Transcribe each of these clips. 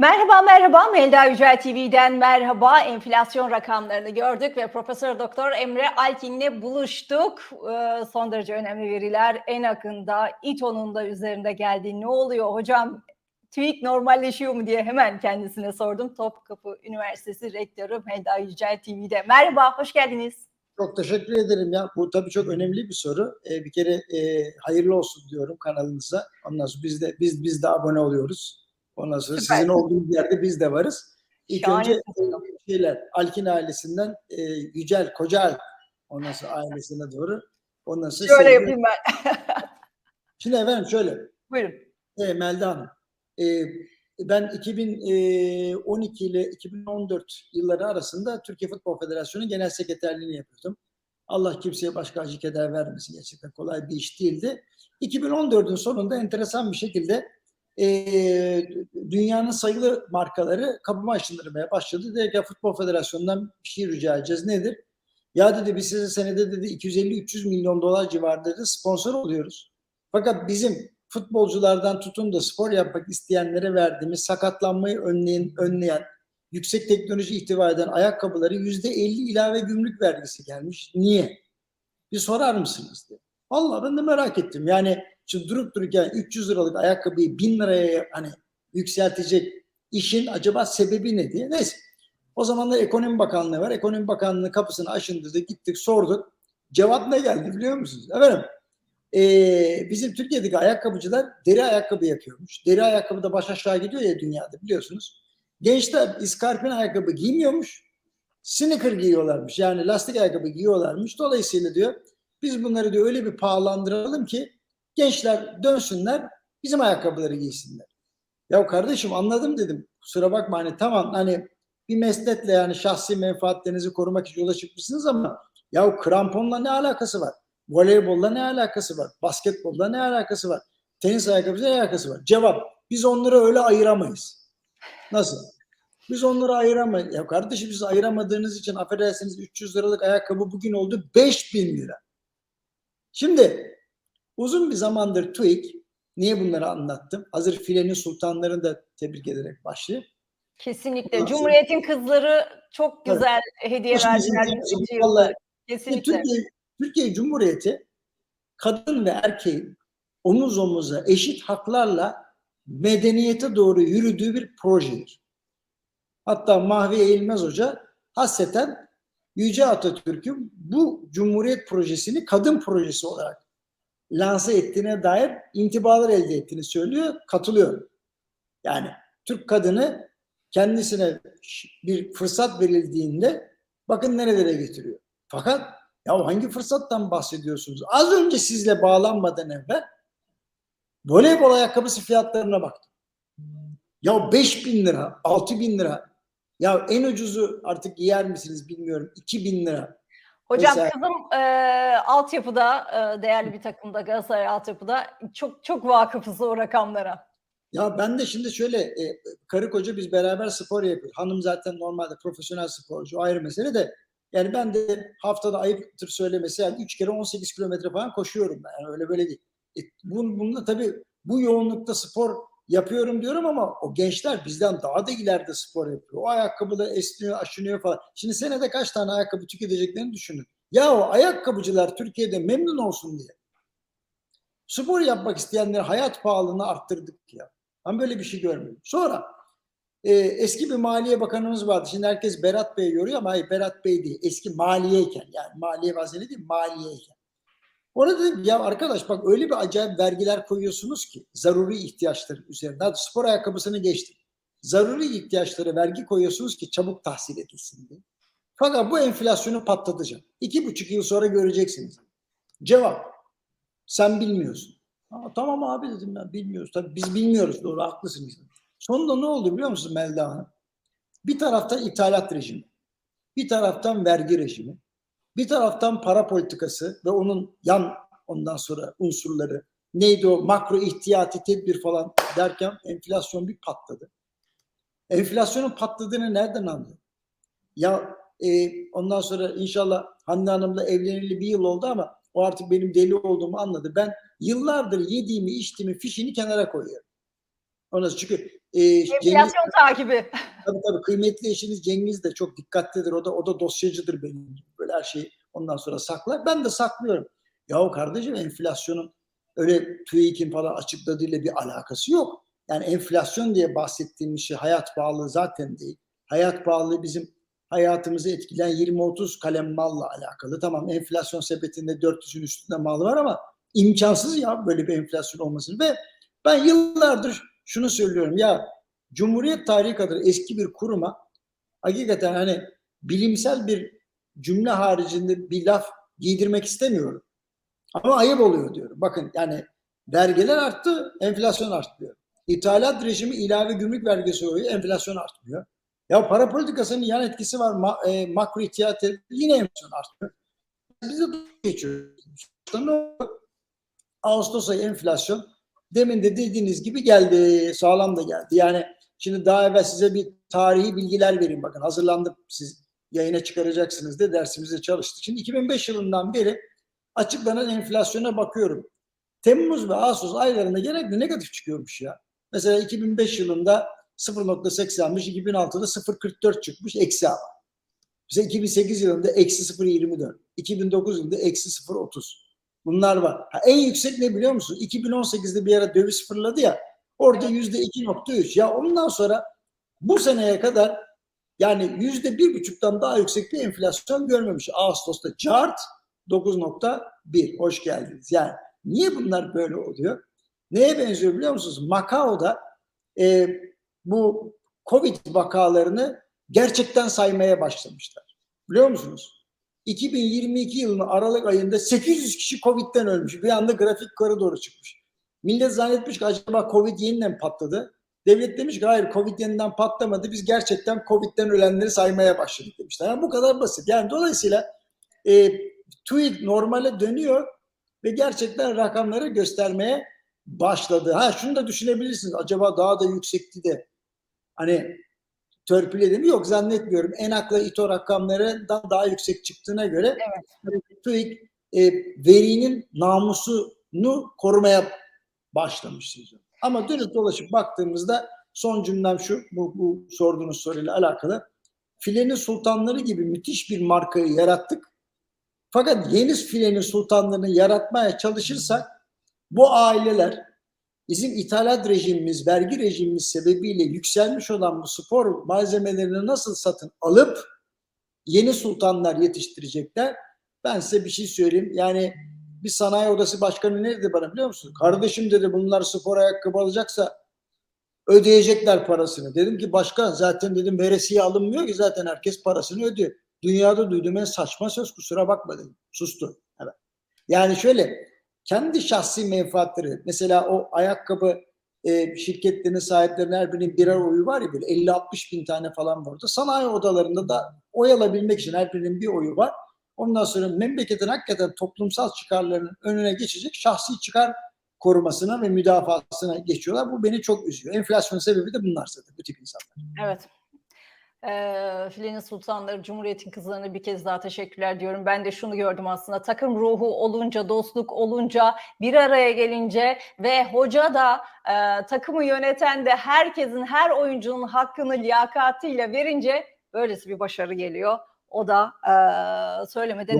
Merhaba merhaba Melda Yücel TV'den merhaba enflasyon rakamlarını gördük ve Profesör Doktor Emre Alkin'le buluştuk. Ee, son derece önemli veriler en akında İTO'nun da üzerinde geldi. Ne oluyor hocam? TÜİK normalleşiyor mu diye hemen kendisine sordum. Topkapı Üniversitesi Rektörü Melda Yücel TV'de. Merhaba, hoş geldiniz. Çok teşekkür ederim ya. Bu tabii çok önemli bir soru. Ee, bir kere e, hayırlı olsun diyorum kanalınıza. Ondan sonra biz de biz biz de abone oluyoruz. Ondan sonra Süper. sizin olduğunuz yerde biz de varız. İlk Şahane önce e, şeyler Alkin ailesinden e, Yücel Kocaal ondan sonra ailesine doğru. Ondan sonra Şöyle sevgili- yapayım ben. Şimdi efendim şöyle. Buyurun. E, Melda Hanım. E, ben 2012 ile 2014 yılları arasında Türkiye Futbol Federasyonu Genel Sekreterliğini yapıyordum. Allah kimseye başka acı keder vermesin. Gerçekten kolay bir iş değildi. 2014'ün sonunda enteresan bir şekilde e, dünyanın sayılı markaları kapıma aşındırmaya başladı. Dedi ki Futbol Federasyonu'ndan bir şey rica edeceğiz. Nedir? Ya dedi biz size senede dedi 250-300 milyon dolar civarında dedi, sponsor oluyoruz. Fakat bizim futbolculardan tutun da spor yapmak isteyenlere verdiğimiz sakatlanmayı önleyen, önleyen yüksek teknoloji ihtiva eden ayakkabıları yüzde 50 ilave gümrük vergisi gelmiş. Niye? Bir sorar mısınız diye. Vallahi ben de merak ettim. Yani şimdi durup dururken 300 liralık ayakkabıyı 1000 liraya hani yükseltecek işin acaba sebebi ne diye. Neyse. O zaman da Ekonomi Bakanlığı var. Ekonomi Bakanlığı kapısını aşındırdık, gittik, sorduk. Cevap ne geldi biliyor musunuz? Efendim, ee, bizim Türkiye'deki ayakkabıcılar deri ayakkabı yapıyormuş. Deri ayakkabı da baş aşağı gidiyor ya dünyada biliyorsunuz. Gençler iskarpin ayakkabı giymiyormuş. Sneaker giyiyorlarmış. Yani lastik ayakkabı giyiyorlarmış. Dolayısıyla diyor biz bunları diyor öyle bir pahalandıralım ki gençler dönsünler bizim ayakkabıları giysinler. Ya kardeşim anladım dedim. Kusura bakma hani tamam hani bir mesletle yani şahsi menfaatlerinizi korumak için yola çıkmışsınız ama ya kramponla ne alakası var? Voleybolla ne alakası var? Basketbolla ne alakası var? Tenis ayakkabısıyla ne alakası var? Cevap biz onları öyle ayıramayız. Nasıl? Biz onları ayıramayız. Ya kardeşim siz ayıramadığınız için affedersiniz 300 liralık ayakkabı bugün oldu 5000 lira. Şimdi uzun bir zamandır TÜİK niye bunları anlattım? Hazır filenin sultanlarını da tebrik ederek başlayayım. Kesinlikle. Ondan sonra- Cumhuriyet'in kızları çok Evet. güzel hediye Hoş geldiniz. verdiler 100. Vallahi yılda. Kesinlikle. Türkiye, Türkiye Cumhuriyeti kadın ve erkeğin omuz omuza eşit haklarla medeniyete doğru yürüdüğü bir projedir. Hatta Mahvi Eğilmez Hoca hasreten Yüce Atatürk'ün bu Cumhuriyet projesini kadın projesi olarak lanse ettiğine dair intibalar elde ettiğini söylüyor. Katılıyorum. Yani Türk kadını kendisine bir fırsat verildiğinde bakın nerelere getiriyor. Fakat ya hangi fırsattan bahsediyorsunuz? Az önce sizle bağlanmadan evvel voleybol ayakkabısı fiyatlarına baktım. Ya 5 bin lira, 6 bin lira. Ya en ucuzu artık giyer misiniz bilmiyorum. 2 bin lira. Hocam Mesela- kızım e, altyapıda e, değerli bir takımda Galatasaray altyapıda çok çok vakıfız o rakamlara. Ya ben de şimdi şöyle e, karı koca biz beraber spor yapıyoruz. Hanım zaten normalde profesyonel sporcu ayrı mesele de yani ben de haftada ayıptır söylemesi yani 3 kere 18 kilometre falan koşuyorum ben. Yani öyle böyle değil. E, bun, bunda tabii bu yoğunlukta spor yapıyorum diyorum ama o gençler bizden daha da ileride spor yapıyor. O ayakkabıda esniyor, aşınıyor falan. Şimdi senede kaç tane ayakkabı tüketeceklerini düşünün. Ya o ayakkabıcılar Türkiye'de memnun olsun diye. Spor yapmak isteyenler hayat pahalılığını arttırdık ya. Ben böyle bir şey görmedim. Sonra e, eski bir maliye bakanımız vardı. Şimdi herkes Berat Bey görüyor ama hayır Berat Bey değil. Eski maliyeyken yani maliye vaziyeti değil maliyeyken. Ona dedim ya arkadaş bak öyle bir acayip vergiler koyuyorsunuz ki zaruri ihtiyaçların üzerine. Hadi spor ayakkabısını geçtim. Zaruri ihtiyaçlara vergi koyuyorsunuz ki çabuk tahsil edilsin diye. Fakat bu enflasyonu patlatacak. İki buçuk yıl sonra göreceksiniz. Cevap. Sen bilmiyorsun. Aa, tamam abi dedim ben bilmiyoruz. Tabii biz bilmiyoruz doğru haklısınız. Sonunda ne oldu biliyor musun Melda Hanım? Bir taraftan ithalat rejimi, bir taraftan vergi rejimi, bir taraftan para politikası ve onun yan ondan sonra unsurları neydi o makro ihtiyati tedbir falan derken enflasyon bir patladı. Enflasyonun patladığını nereden anlıyor? Ya e, ondan sonra inşallah Hande Hanım'la evleneli bir yıl oldu ama o artık benim deli olduğumu anladı. Ben yıllardır yediğimi içtiğimi fişini kenara koyuyorum. Ondan sonra çünkü e, Cengiz, Enflasyon takibi. tabii, tabii, kıymetli eşiniz Cengiz de çok dikkatlidir. O da o da dosyacıdır benim. Böyle her şeyi ondan sonra saklar. Ben de saklıyorum. Yahu kardeşim enflasyonun öyle TÜİK'in falan açıkladığıyla bir alakası yok. Yani enflasyon diye bahsettiğimiz şey hayat pahalılığı zaten değil. Hayat pahalılığı bizim hayatımızı etkileyen 20-30 kalem malla alakalı. Tamam enflasyon sepetinde 400'ün üstünde mal var ama imkansız ya böyle bir enflasyon olmasın. Ve ben yıllardır şunu söylüyorum ya Cumhuriyet tarihi kadar eski bir kuruma hakikaten hani bilimsel bir cümle haricinde bir laf giydirmek istemiyorum. Ama ayıp oluyor diyorum. Bakın yani vergiler arttı, enflasyon artmıyor. İthalat rejimi ilave gümrük vergisi oluyor, enflasyon artmıyor. Ya para politikasının yan etkisi var. Ma, e, makro ihtiyat yine enflasyon artmıyor. Biz de geçiyoruz. Ağustos ayı enflasyon demin de dediğiniz gibi geldi. Sağlam da geldi. Yani şimdi daha evvel size bir tarihi bilgiler vereyim. Bakın hazırlandım. Siz yayına çıkaracaksınız diye dersimize çalıştık. Şimdi 2005 yılından beri açıklanan enflasyona bakıyorum. Temmuz ve Ağustos aylarında genellikle negatif çıkıyormuş ya. Mesela 2005 yılında 0.80'miş, 2006'da 0.44 çıkmış, eksi ama. Mesela 2008 yılında eksi 0.24, 2009 yılında eksi 0.30. Bunlar var. Ha, en yüksek ne biliyor musun? 2018'de bir ara döviz fırladı ya, orada yüzde 2.3. Ya ondan sonra bu seneye kadar yani yüzde bir buçuktan daha yüksek bir enflasyon görmemiş. Ağustos'ta cart 9.1. Hoş geldiniz. Yani niye bunlar böyle oluyor? Neye benziyor biliyor musunuz? Macao'da e, bu Covid vakalarını gerçekten saymaya başlamışlar. Biliyor musunuz? 2022 yılının Aralık ayında 800 kişi Covid'den ölmüş. Bir anda grafik yukarı doğru çıkmış. Millet zannetmiş ki acaba Covid yeniden patladı. Devlet demiş ki hayır Covid yeniden patlamadı. Biz gerçekten Covid'den ölenleri saymaya başladık demişler. Yani bu kadar basit. Yani dolayısıyla e, TÜİK normale dönüyor ve gerçekten rakamları göstermeye başladı. Ha şunu da düşünebilirsiniz. Acaba daha da yüksekti de hani törpüledi mi? Yok zannetmiyorum. Enakla İTO rakamlarından daha yüksek çıktığına göre Evet. TÜİK e, verinin namusunu korumaya başlamış diyeceğim. Ama dönüp dolaşıp baktığımızda son cümlem şu, bu, bu sorduğunuz soruyla alakalı. Filenin sultanları gibi müthiş bir markayı yarattık. Fakat yeni filenin sultanlarını yaratmaya çalışırsak bu aileler bizim ithalat rejimimiz, vergi rejimimiz sebebiyle yükselmiş olan bu spor malzemelerini nasıl satın alıp yeni sultanlar yetiştirecekler? Ben size bir şey söyleyeyim. Yani bir sanayi odası başkanı ne dedi bana biliyor musun? Kardeşim dedi bunlar spor ayakkabı alacaksa ödeyecekler parasını. Dedim ki başkan zaten dedim veresiye alınmıyor ki zaten herkes parasını ödüyor. Dünyada duyduğum en saçma söz kusura bakma dedim. Sustu. Evet. Yani şöyle kendi şahsi menfaatleri mesela o ayakkabı e, şirketlerinin sahiplerinin her birinin birer oyu var ya böyle 50-60 bin tane falan var orada. Sanayi odalarında da oy alabilmek için her birinin bir oyu var. Ondan sonra memleketin hakikaten toplumsal çıkarlarının önüne geçecek şahsi çıkar korumasına ve müdafasına geçiyorlar. Bu beni çok üzüyor. Enflasyonun sebebi de bunlar zaten bu tip insanlar. Evet. Ee, Filenin Sultanları, Cumhuriyet'in kızlarına bir kez daha teşekkürler diyorum. Ben de şunu gördüm aslında takım ruhu olunca, dostluk olunca, bir araya gelince ve hoca da e, takımı yöneten de herkesin, her oyuncunun hakkını liyakatıyla verince böylesi bir başarı geliyor. O da e, söylemeden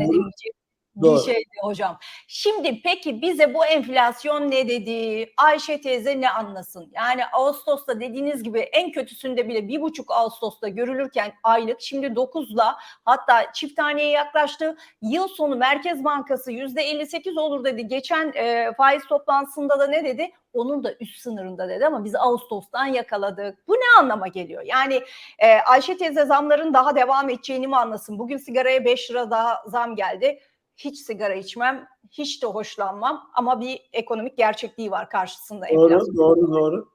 Doğru. bir şeydi hocam. Şimdi peki bize bu enflasyon ne dedi? Ayşe teyze ne anlasın? Yani Ağustos'ta dediğiniz gibi en kötüsünde bile bir buçuk Ağustos'ta görülürken aylık şimdi 9'la hatta çift taneye yaklaştı. Yıl sonu Merkez Bankası yüzde 58 olur dedi. Geçen e, faiz toplantısında da ne dedi? Onun da üst sınırında dedi ama biz Ağustos'tan yakaladık. Bu ne anlama geliyor? Yani e, Ayşe teyze zamların daha devam edeceğini mi anlasın? Bugün sigaraya 5 lira daha zam geldi hiç sigara içmem, hiç de hoşlanmam ama bir ekonomik gerçekliği var karşısında enflasyon. Doğru, doğru, doğru.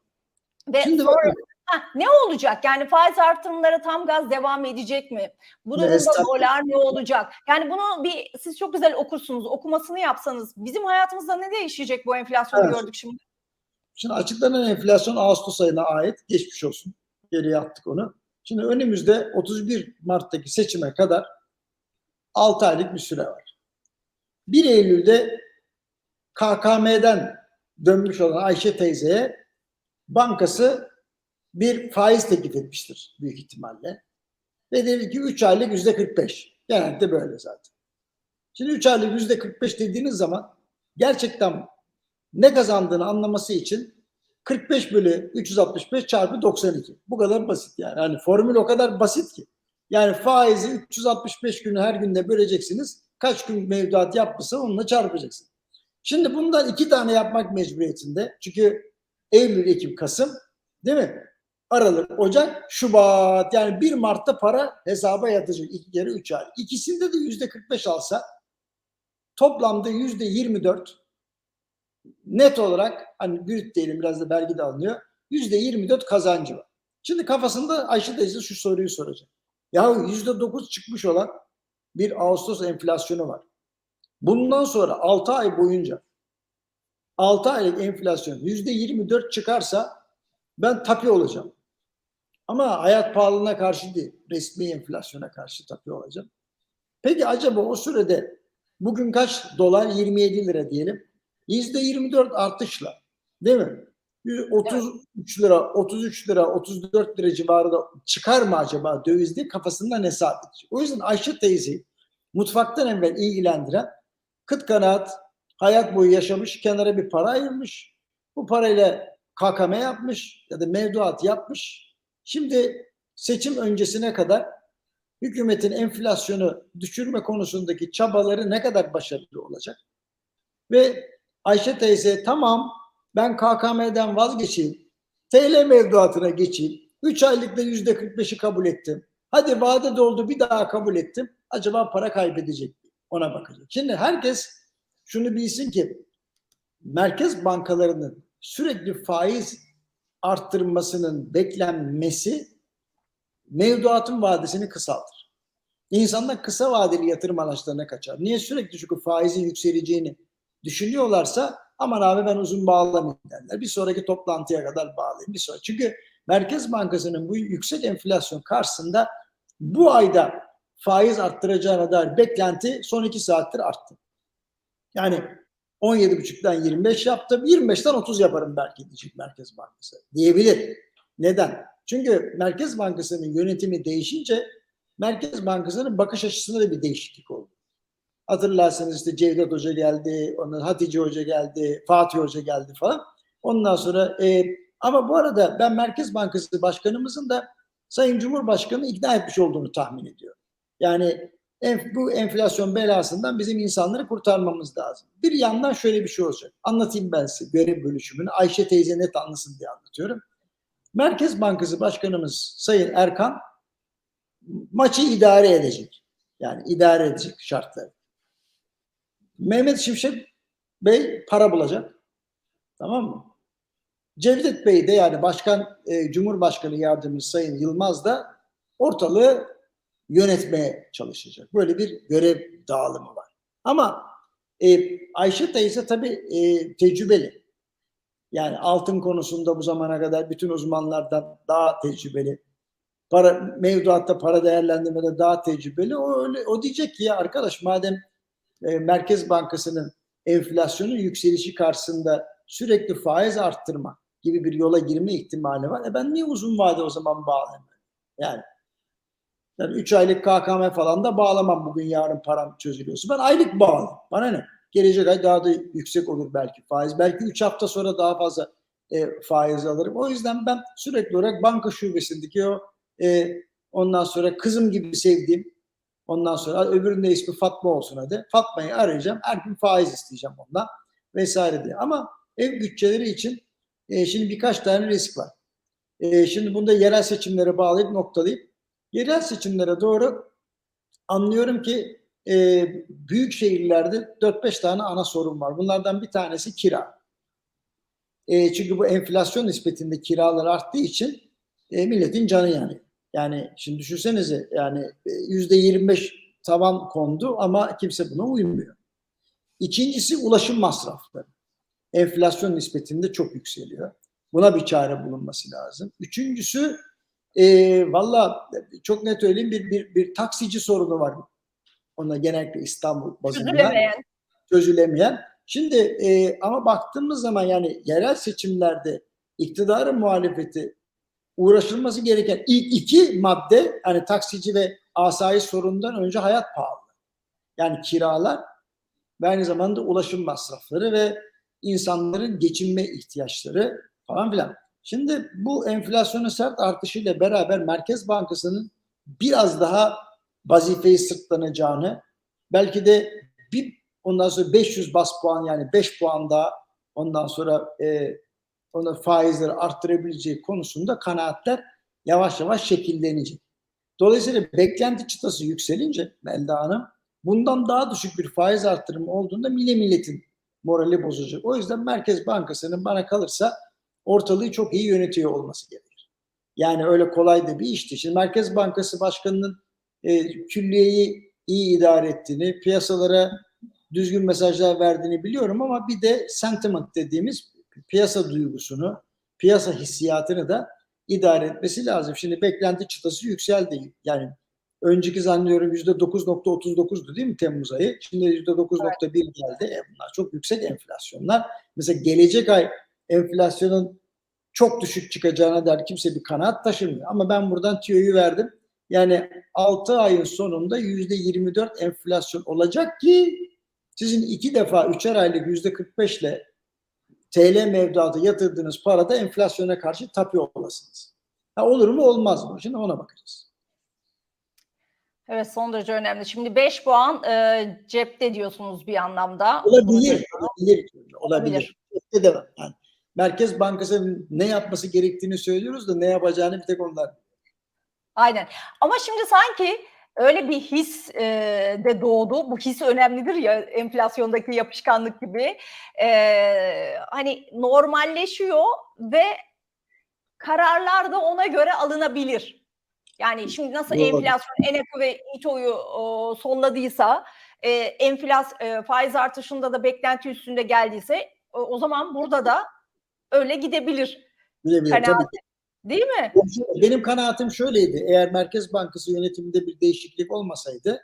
Ve Şimdi sonra ha, ne olacak? Yani faiz artırımları tam gaz devam edecek mi? Bu durumda dolar ne olacak? Yani bunu bir siz çok güzel okursunuz. Okumasını yapsanız bizim hayatımızda ne değişecek bu enflasyonu Evet. gördük şimdi? Şimdi açıklanan enflasyon Ağustos ayına ait. Geçmiş olsun. Geriye attık onu. Şimdi önümüzde 31 Mart'taki seçime kadar 6 aylık bir süre var. 1 Eylül'de KKM'den dönmüş olan Ayşe teyzeye bankası bir faiz teklif etmiştir büyük ihtimalle. Ve dedi ki 3 aylık yüzde 45. Genelde böyle zaten. Şimdi 3 aylık yüzde 45 dediğiniz zaman gerçekten ne kazandığını anlaması için 45 bölü 365 çarpı 92. Bu kadar basit yani. Hani formül o kadar basit ki. Yani faizi 365 günü her günde böleceksiniz. Kaç gün mevduat yapmışsa onunla çarpacaksın. Şimdi bundan iki tane yapmak mecburiyetinde. Çünkü Eylül, Ekim, Kasım değil mi? Aralık, Ocak, Şubat. Yani 1 Mart'ta para hesaba yatacak. iki kere 3 ay. İkisinde de yüzde 45 alsa toplamda yüzde 24 net olarak hani brüt diyelim biraz da vergi de alınıyor. Yüzde 24 kazancı var. Şimdi kafasında Ayşe teyze şu soruyu soracak. Ya yüzde 9 çıkmış olan bir Ağustos enflasyonu var. Bundan sonra 6 ay boyunca 6 aylık enflasyon yüzde 24 çıkarsa ben tapi olacağım. Ama hayat pahalılığına karşı değil, resmi enflasyona karşı tapi olacağım. Peki acaba o sürede bugün kaç dolar? 27 lira diyelim. Yüzde 24 artışla değil mi? 33 lira, 33 lira, 34 lira civarında çıkar mı acaba döviz diye kafasından hesap edecek. O yüzden Ayşe teyzeyi mutfaktan evvel ilgilendiren kıt kanaat hayat boyu yaşamış, kenara bir para ayırmış. Bu parayla KKM yapmış ya da mevduat yapmış. Şimdi seçim öncesine kadar hükümetin enflasyonu düşürme konusundaki çabaları ne kadar başarılı olacak? Ve Ayşe teyze tamam ben KKM'den vazgeçeyim. TL mevduatına geçeyim. 3 aylıkta yüzde 45'i kabul ettim. Hadi vade doldu bir daha kabul ettim. Acaba para kaybedecek mi? Ona bakacak. Şimdi herkes şunu bilsin ki merkez bankalarının sürekli faiz arttırmasının beklenmesi mevduatın vadesini kısaltır. İnsanlar kısa vadeli yatırım araçlarına kaçar. Niye sürekli çünkü faizin yükseleceğini düşünüyorlarsa aman abi ben uzun bağlamayayım derler. Bir sonraki toplantıya kadar bağlayayım. Bir sonra. Çünkü Merkez Bankası'nın bu yüksek enflasyon karşısında bu ayda faiz arttıracağına dair beklenti son iki saattir arttı. Yani 17,5'dan 25 yaptım. 25'ten 30 yaparım belki diyecek Merkez Bankası. Diyebilir. Neden? Çünkü Merkez Bankası'nın yönetimi değişince Merkez Bankası'nın bakış açısında da bir değişiklik oldu. Hatırlarsanız işte Cevdet Hoca geldi, ondan Hatice Hoca geldi, Fatih Hoca geldi falan. Ondan sonra e, ama bu arada ben Merkez Bankası Başkanımızın da Sayın Cumhurbaşkanı ikna etmiş olduğunu tahmin ediyorum. Yani enf- bu enflasyon belasından bizim insanları kurtarmamız lazım. Bir yandan şöyle bir şey olacak. Anlatayım ben size görev bölüşümünü. Ayşe teyze net anlasın diye anlatıyorum. Merkez Bankası Başkanımız Sayın Erkan maçı idare edecek. Yani idare edecek şartları. Mehmet Şimşek Bey para bulacak. Tamam mı? Cevdet Bey de yani Başkan e, Cumhurbaşkanı Yardımcısı Sayın Yılmaz da ortalığı yönetmeye çalışacak. Böyle bir görev dağılımı var. Ama e, Ayşe teyze tabii e, tecrübeli. Yani altın konusunda bu zamana kadar bütün uzmanlardan daha tecrübeli. Para mevduatta para değerlendirmede daha tecrübeli. O öyle o diyecek ki ya arkadaş madem e, Merkez Bankası'nın enflasyonun yükselişi karşısında sürekli faiz arttırma gibi bir yola girme ihtimali var. E ben niye uzun vade o zaman bağlayayım? Yani yani 3 aylık KKM falan da bağlamam bugün yarın param çözülüyorsa. Ben aylık bağlayayım. Bana ne? Gelecek ay daha da yüksek olur belki faiz. Belki 3 hafta sonra daha fazla e, faiz alırım. O yüzden ben sürekli olarak banka şubesindeki o e, ondan sonra kızım gibi sevdiğim ondan sonra öbüründe ismi Fatma olsun hadi. Fatma'yı arayacağım. Her gün faiz isteyeceğim ondan vesaire diye. Ama ev bütçeleri için e, şimdi birkaç tane risk var. E, şimdi bunda yerel seçimlere bağlayıp noktalayıp yerel seçimlere doğru anlıyorum ki e, büyük şehirlerde 4-5 tane ana sorun var. Bunlardan bir tanesi kira. E, çünkü bu enflasyon nispetinde kiralar arttığı için e, milletin canı yanıyor. Yani şimdi düşünsenize yani yüzde 25 tavan kondu ama kimse buna uymuyor. İkincisi ulaşım masrafları. Enflasyon nispetinde çok yükseliyor. Buna bir çare bulunması lazım. Üçüncüsü e, valla çok net söyleyeyim bir, bir, bir taksici sorunu var. Ona genellikle İstanbul bazında. Çözülemeyen. Çözülemeyen. Şimdi e, ama baktığımız zaman yani yerel seçimlerde iktidarın muhalefeti uğraşılması gereken ilk iki madde hani taksici ve asayiş sorunundan önce hayat pahalı. Yani kiralar ve aynı zamanda ulaşım masrafları ve insanların geçinme ihtiyaçları falan filan. Şimdi bu enflasyonun sert artışıyla beraber Merkez Bankası'nın biraz daha vazifeyi sırtlanacağını belki de bir ondan sonra 500 bas puan yani 5 puan daha ondan sonra e, ona faizleri arttırabileceği konusunda kanaatler yavaş yavaş şekillenecek. Dolayısıyla beklenti çıtası yükselince Melda Hanım bundan daha düşük bir faiz arttırımı olduğunda milli milletin morali bozacak. O yüzden Merkez Bankası'nın bana kalırsa ortalığı çok iyi yönetiyor olması gerekir. Yani öyle kolay da bir işti. Şimdi Merkez Bankası Başkanı'nın e, külliyeyi iyi idare ettiğini, piyasalara düzgün mesajlar verdiğini biliyorum ama bir de sentiment dediğimiz piyasa duygusunu, piyasa hissiyatını da idare etmesi lazım. Şimdi beklenti çıtası yükseldi. Yani önceki zannediyorum %9.39'du değil mi Temmuz ayı? Şimdi %9.1 geldi. E bunlar çok yüksek enflasyonlar. Mesela gelecek ay enflasyonun çok düşük çıkacağına dair kimse bir kanaat taşımıyor. Ama ben buradan tüyoyu verdim. Yani 6 ayın sonunda %24 enflasyon olacak ki sizin iki defa üçer aylık %45 ile TL mevduatı yatırdığınız parada enflasyona karşı tapıyor olasınız. Ha, olur mu olmaz mı? Şimdi ona bakacağız. Evet son derece önemli. Şimdi 5 puan e, cepte diyorsunuz bir anlamda. Olabilir. Olabilir. Olabilir. Olabilir. Cepte de var. Yani Merkez Bankası'nın ne yapması gerektiğini söylüyoruz da ne yapacağını bir tek onlar. Aynen. Ama şimdi sanki öyle bir his e, de doğdu. Bu his önemlidir ya enflasyondaki yapışkanlık gibi. E, hani normalleşiyor ve kararlar da ona göre alınabilir. Yani şimdi nasıl Doğru. enflasyon ENEKO ve İTO'yu o, sonladıysa e, enflas e, faiz artışında da beklenti üstünde geldiyse o, o zaman burada da öyle gidebilir. Kanaat- Tabii ki. Değil mi? Benim kanaatim şöyleydi. Eğer Merkez Bankası yönetiminde bir değişiklik olmasaydı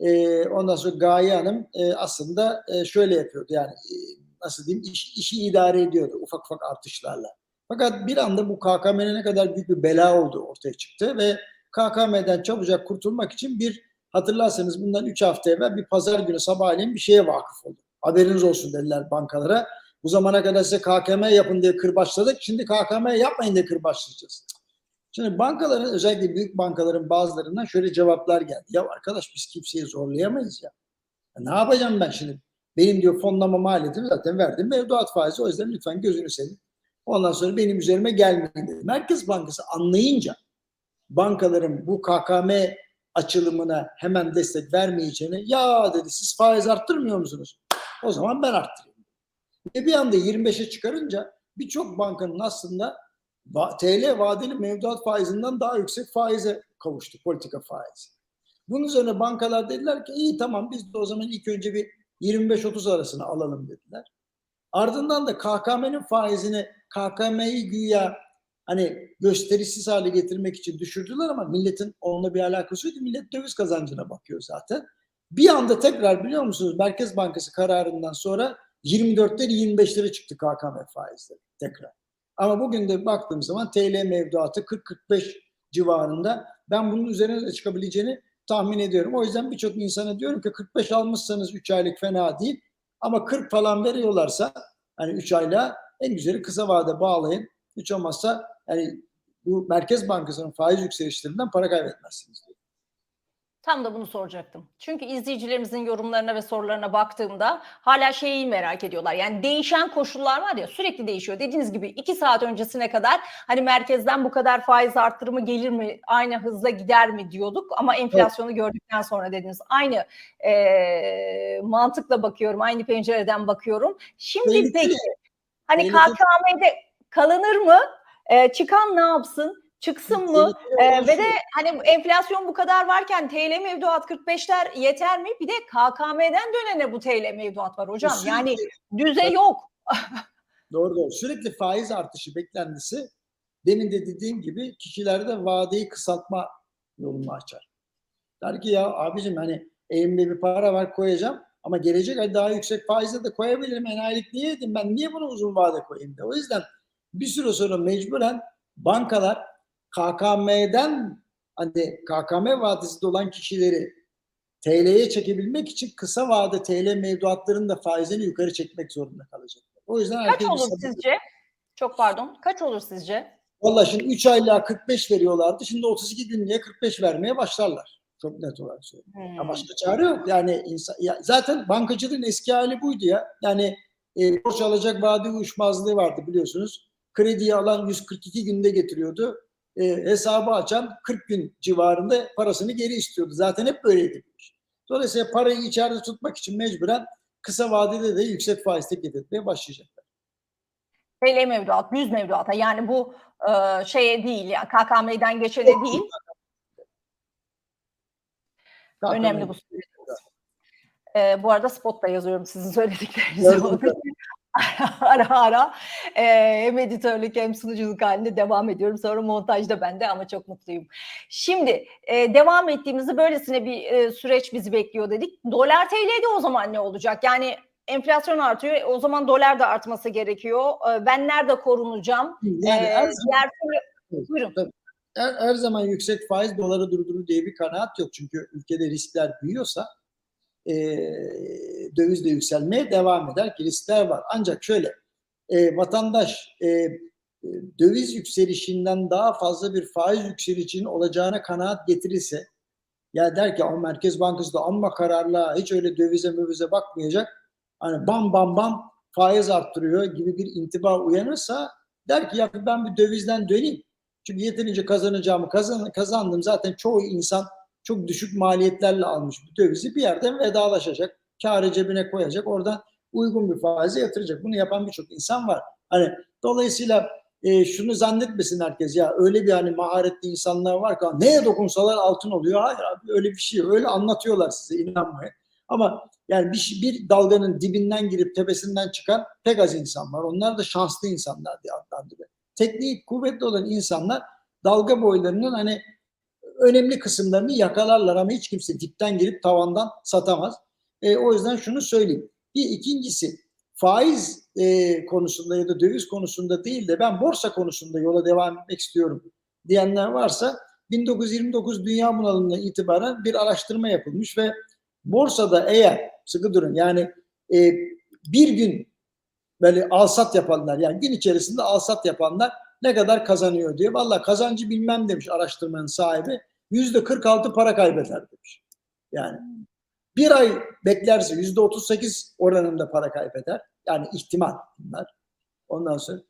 e, ondan sonra Gaye Hanım e, aslında e, şöyle yapıyordu. Yani e, nasıl diyeyim iş, işi idare ediyordu ufak ufak artışlarla. Fakat bir anda bu KKM'nin ne kadar büyük bir bela olduğu ortaya çıktı ve KKM'den çabucak kurtulmak için bir hatırlarsanız bundan 3 hafta evvel bir pazar günü sabahleyin bir şeye vakıf oldu. Haberiniz olsun dediler bankalara. Bu zamana kadar size KKM yapın diye kırbaçladık. Şimdi KKM yapmayın diye kırbaçlayacağız. Şimdi bankaların özellikle büyük bankaların bazılarından şöyle cevaplar geldi. Ya arkadaş biz kimseyi zorlayamayız ya. ya ne yapacağım ben şimdi? Benim diyor fonlama maliyetim zaten verdim mevduat faizi. O yüzden lütfen gözünü seveyim. Ondan sonra benim üzerime gelmeyin dedi. Merkez Bankası anlayınca bankaların bu KKM açılımına hemen destek vermeyeceğini ya dedi siz faiz arttırmıyor musunuz? O zaman ben arttırayım. Ve bir anda 25'e çıkarınca birçok bankanın aslında TL vadeli mevduat faizinden daha yüksek faize kavuştu politika faizi. Bunun üzerine bankalar dediler ki iyi tamam biz de o zaman ilk önce bir 25-30 arasını alalım dediler. Ardından da KKM'nin faizini KKM'yi güya hani gösterişsiz hale getirmek için düşürdüler ama milletin onunla bir alakası yok. Millet döviz kazancına bakıyor zaten. Bir anda tekrar biliyor musunuz Merkez Bankası kararından sonra 24'leri 25'lere çıktı KKM faizleri tekrar. Ama bugün de baktığım zaman TL mevduatı 40-45 civarında. Ben bunun üzerine de çıkabileceğini tahmin ediyorum. O yüzden birçok insana diyorum ki 45 almışsanız 3 aylık fena değil. Ama 40 falan veriyorlarsa hani 3 ayla en güzeli kısa vade bağlayın. Hiç olmazsa yani bu Merkez Bankası'nın faiz yükselişlerinden para kaybetmezsiniz. diyor. Tam da bunu soracaktım. Çünkü izleyicilerimizin yorumlarına ve sorularına baktığımda hala şeyi merak ediyorlar. Yani değişen koşullar var ya sürekli değişiyor. Dediğiniz gibi iki saat öncesine kadar hani merkezden bu kadar faiz arttırımı gelir mi? Aynı hızla gider mi diyorduk. Ama enflasyonu gördükten sonra dediniz. Aynı eee, mantıkla bakıyorum. Aynı pencereden bakıyorum. Şimdi peki hani. KKM'de kalınır mı? Eee, çıkan ne yapsın? Çıksın mı? Ee, ve de hani enflasyon bu kadar varken TL mevduat 45'ler yeter mi? Bir de KKM'den dönene bu TL mevduat var hocam. Sürekli- Yani düze yok. Doğru doğru. Sürekli faiz artışı beklentisi demin de dediğim gibi kişilerde vadeyi kısaltma yolunu açar. Der ki ya abicim hani elimde bir para var koyacağım ama gelecek ay daha yüksek faizle de koyabilirim. Enayilik niye edeyim ben? Niye bunu uzun vade koyayım de? O yüzden bir süre sonra mecburen bankalar KKM'den hani KKM vadesinde olan kişileri TL'ye çekebilmek için kısa vade TL mevduatlarının da faizini yukarı çekmek zorunda kalacaklar. O yüzden Kaç olur sabır- sizce? Çok pardon. Kaç olur sizce? Valla şimdi 3 aylığa 45 veriyorlardı. Şimdi 32 günlüğe 45 vermeye başlarlar. Çok net olarak söylüyorum. Ya Hmm. başka çare yok. Yani insan, ya zaten bankacılığın eski hali buydu ya. Yani e, borç alacak vade uyuşmazlığı vardı biliyorsunuz. Krediyi alan 142 günde getiriyordu. E, hesabı açan 40 gün civarında parasını geri istiyordu. Zaten hep böyleydi. bu iş. Dolayısıyla parayı içeride tutmak için mecburen kısa vadede de yüksek faiz teklif etmeye başlayacaklar. TL mevduat, 100 mevduata yani bu e, şeye değil ya KKM'den geçene değil. Önemli bu. E, bu arada spotta yazıyorum sizin söylediklerinizi. Ara ara e, hem editörlük hem sunuculuk halinde devam ediyorum. Sonra montajda bende ama çok mutluyum. Şimdi e, devam ettiğimizde böylesine bir e, süreç bizi bekliyor dedik. Dolar TL'de o zaman ne olacak? Yani enflasyon artıyor. O zaman dolar da artması gerekiyor. E, ben nerede korunacağım? Yani E, her diğer türlü... Evet, Buyurun. her, her zaman yüksek faiz doları durdurur diye bir kanaat yok. Çünkü ülkede riskler büyüyorsa e, döviz de yükselmeye devam eder ki riskler var. Ancak şöyle e, vatandaş e, e, döviz yükselişinden daha fazla bir faiz yükselişinin olacağına kanaat getirirse ya der ki o Merkez Bankası da amma kararlı hiç öyle dövize mövize bakmayacak. Hani bam bam bam faiz arttırıyor gibi bir intiba uyanırsa der ki ya ben bir dövizden döneyim. Çünkü yeterince kazanacağımı kazan, kazandım. Zaten çoğu insan çok düşük maliyetlerle almış bu dövizi bir yerden vedalaşacak. Kârı cebine koyacak. Oradan uygun bir faize yatıracak. Bunu yapan birçok insan var. Hani dolayısıyla e, şunu zannetmesin herkes ya öyle bir hani maharetli insanlar var ki neye dokunsalar altın oluyor. Hayır abi öyle bir şey. Öyle anlatıyorlar size inanmayın. Ama yani bir, bir dalganın dibinden girip tepesinden çıkan pek az insan var. Onlar da şanslı insanlar diye adlandırıyor. Tekniği kuvvetli olan insanlar dalga boylarının hani önemli kısımlarını yakalarlar ama hiç kimse dipten girip tavandan satamaz. E, o yüzden şunu söyleyeyim. Bir ikincisi faiz e, konusunda ya da döviz konusunda değil de ben borsa konusunda yola devam etmek istiyorum diyenler varsa 1929 dünya bunalımına itibaren bir araştırma yapılmış ve borsada eğer sıkı durun yani e, bir gün böyle alsat yapanlar yani gün içerisinde alsat yapanlar ne kadar kazanıyor diye. Valla kazancı bilmem demiş araştırmanın sahibi. Yüzde 46 para kaybeder demiş. Yani bir ay beklerse yüzde 38 oranında para kaybeder. Yani ihtimal bunlar. Ondan sonra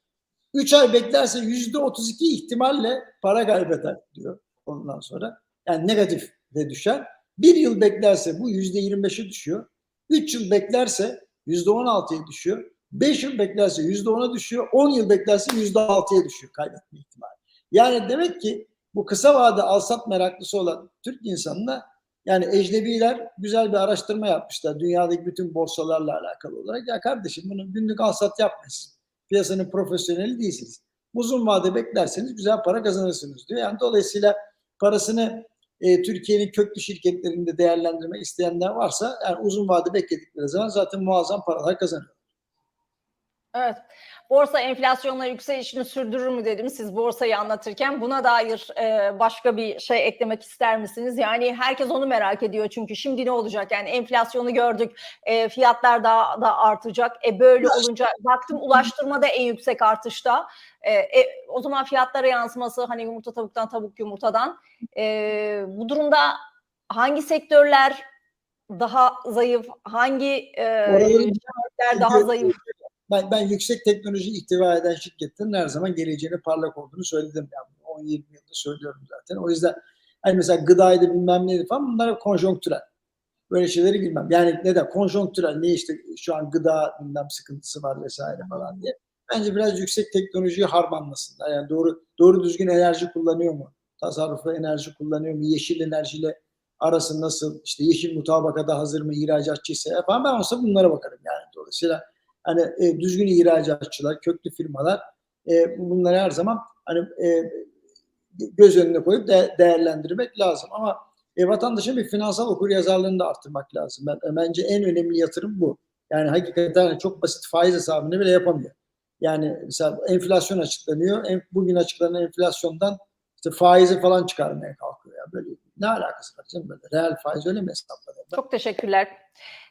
üç ay beklerse yüzde 32 ihtimalle para kaybeder diyor ondan sonra. Yani negatif de düşer. Bir yıl beklerse bu yüzde 25'e düşüyor. Üç yıl beklerse yüzde 16'ya düşüyor. 5 yıl beklerse %10'a düşüyor. 10 yıl beklerse %6'ya düşüyor kaybetme ihtimali. Yani demek ki bu kısa vade alsat meraklısı olan Türk insanına yani ecnebiler güzel bir araştırma yapmışlar dünyadaki bütün borsalarla alakalı olarak. Ya kardeşim bunu günlük alsat yapmayın. Siz Piyasanın profesyoneli değilsiniz. Uzun vade beklerseniz güzel para kazanırsınız diyor. Yani dolayısıyla parasını e, Türkiye'nin köklü şirketlerinde değerlendirmek isteyenler varsa yani uzun vade bekledikleri zaman zaten muazzam paralar kazanıyor. Evet. Borsa enflasyonla yükselişini sürdürür mü dedim siz borsayı anlatırken. Buna dair e, başka bir şey eklemek ister misiniz? Yani herkes onu merak ediyor çünkü şimdi ne olacak? Yani enflasyonu gördük, e, fiyatlar daha da artacak. E böyle olunca baktım ulaştırmada en yüksek artışta. E, e, o zaman fiyatlara yansıması hani yumurta tavuktan tavuk yumurtadan. E, bu durumda hangi sektörler daha zayıf, hangi e, şirketler daha zayıf? Ben, ben yüksek teknoloji ihtiva eden şirketlerin her zaman geleceğini parlak olduğunu söyledim. Yani 10-20 yıldır söylüyorum zaten. O yüzden hani mesela gıdaydı bilmem neydi falan bunlar hep konjonktürel. Böyle şeyleri girmem. Yani neden? Konjonktürel. Ne işte şu an gıda bilmem sıkıntısı var vesaire falan diye. Bence biraz yüksek teknolojiyi harmanlasınlar. Yani doğru doğru düzgün enerji kullanıyor mu? Tasarruflu enerji kullanıyor mu? Yeşil enerjiyle arası nasıl? İşte yeşil mutabakada hazır mı? İhracatçıysa falan ben olsa bunlara bakarım yani. Dolayısıyla hani e, düzgün ihracatçılar, köklü firmalar e, bunları her zaman hani e, göz önüne koyup de, değerlendirmek lazım. Ama e, vatandaşın bir finansal okuryazarlığını da arttırmak lazım. Ben, bence en önemli yatırım bu. Yani hakikaten çok basit faiz hesabını bile yapamıyor. Yani mesela enflasyon açıklanıyor. En, bugün açıklanan enflasyondan işte faizi falan çıkarmaya kalkıyor ya. Böyle ne alakası var canım? Reel faiz öyle mi hesaplanır? Çok teşekkürler.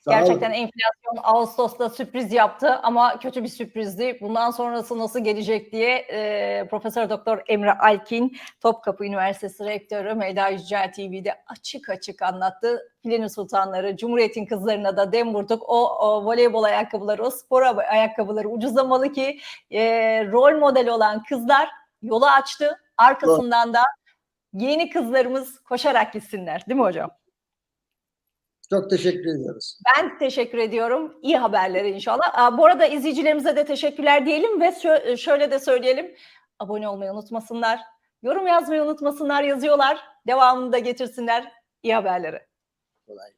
Sağ olun. Gerçekten enflasyon Ağustos'ta sürpriz yaptı ama kötü bir sürprizdi. Bundan sonrası nasıl gelecek diye e, Profesör Doktor Emre Alkin, Topkapı Üniversitesi Rektörü Meyda Yücel TV'de açık açık anlattı. Filenin Sultanları, Cumhuriyet'in kızlarına da dem vurduk. O, o voleybol ayakkabıları, o spor ayakkabıları ucuzlamalı ki e, rol model olan kızlar yolu açtı. Arkasından da yeni kızlarımız koşarak gitsinler. Değil mi hocam? Çok teşekkür ediyoruz. Ben teşekkür ediyorum. İyi haberleri inşallah. Bu arada izleyicilerimize de teşekkürler diyelim ve şö- şöyle de söyleyelim. Abone olmayı unutmasınlar. Yorum yazmayı unutmasınlar. Yazıyorlar. Devamını da getirsinler. İyi haberleri. Kolay.